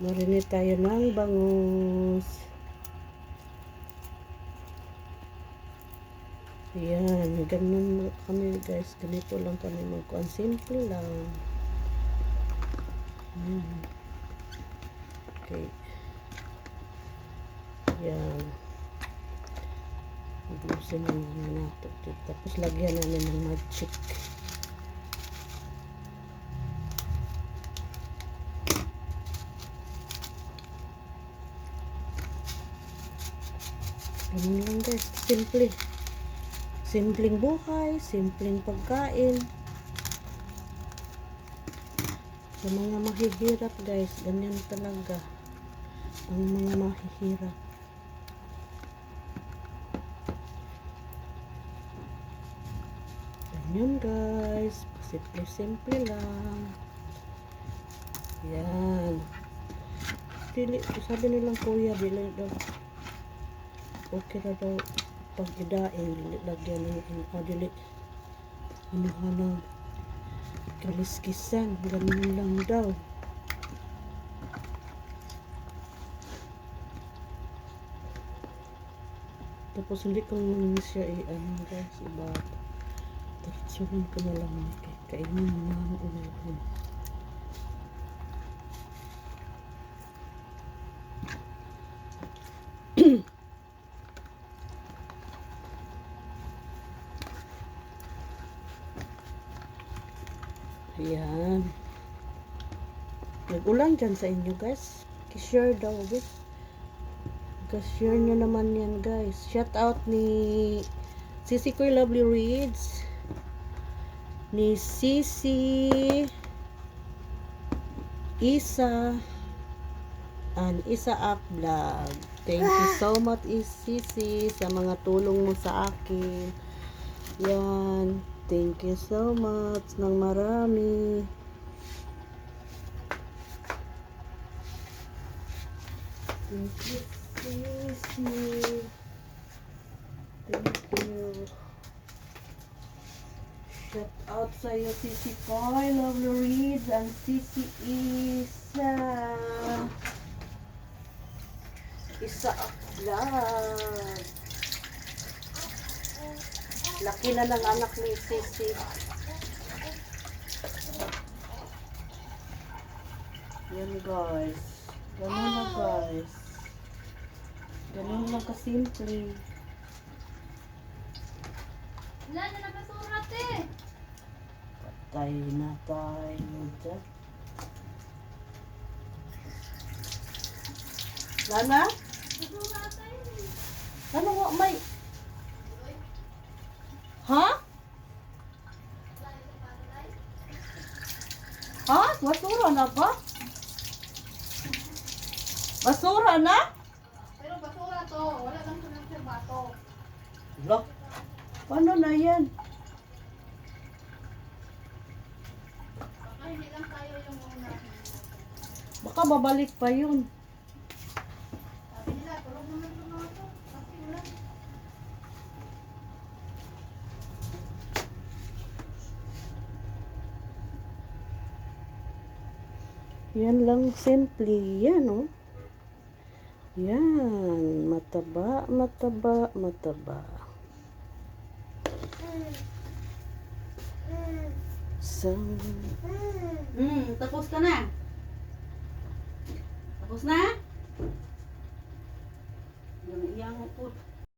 Marinate tayo ng bangus. Ayan, ganun kami guys. Ganito lang kami magkuhan. Simple lang. Ayan. Okay. Ayan. Ibusin na naman natin. Tapos lagyan namin ng magic. Ganun lang guys. Simple. Simpleng buhay. Simpleng pagkain. Sa mga mahihirap guys, ganyan talaga. Ang mga mahihirap. Ganyan guys. Simple-simple lang. Yan. Dili, sabi nilang kuya, dili daw. Okay na daw pag idaing, lagyan ng ano, o dili. Ano ka ng kaliskisan. Ganun lang daw. Tapos hindi ko naman siya i-ano guys, iba. Diretsuhin ko na lang. Okay. Kainin na ang ulo. Ayan. Nag-ulan dyan sa inyo guys. Kishare daw guys. Kishare nyo naman yan guys. Shout out ni Sisi Koy Lovely Reads. Ni Sisi Isa and Isa Up Vlog. Thank you so much Sisi sa mga tulong mo sa akin. Yan. Thank you so much ng marami. Thank you, Sisi. Thank you. Shout out sa iyo, Sisi Koy, Lovely Reads, and Sisi Isa. Isa vlog. Laki na ng anak ni Sisi. Yan guys. Ganun na guys. Ganun lang kasimple. Wala na nakasurat eh. Patay na tayo dyan. Lana? Nasurat tayo may... Ha? Ha? Basura na ba? Basura na? Pero basura to. Wala lang sunod sa bato. Look. Paano na yan? Baka hindi lang tayo yung una. Baka babalik pa yun. Sabi nila, tulog naman sa mga to. Kasi ulan. Yan lang simple. Yan, oh. Yan. Mataba, mataba, mataba. So, Hmm, tapos ka na. Tapos na? Yang iyang po.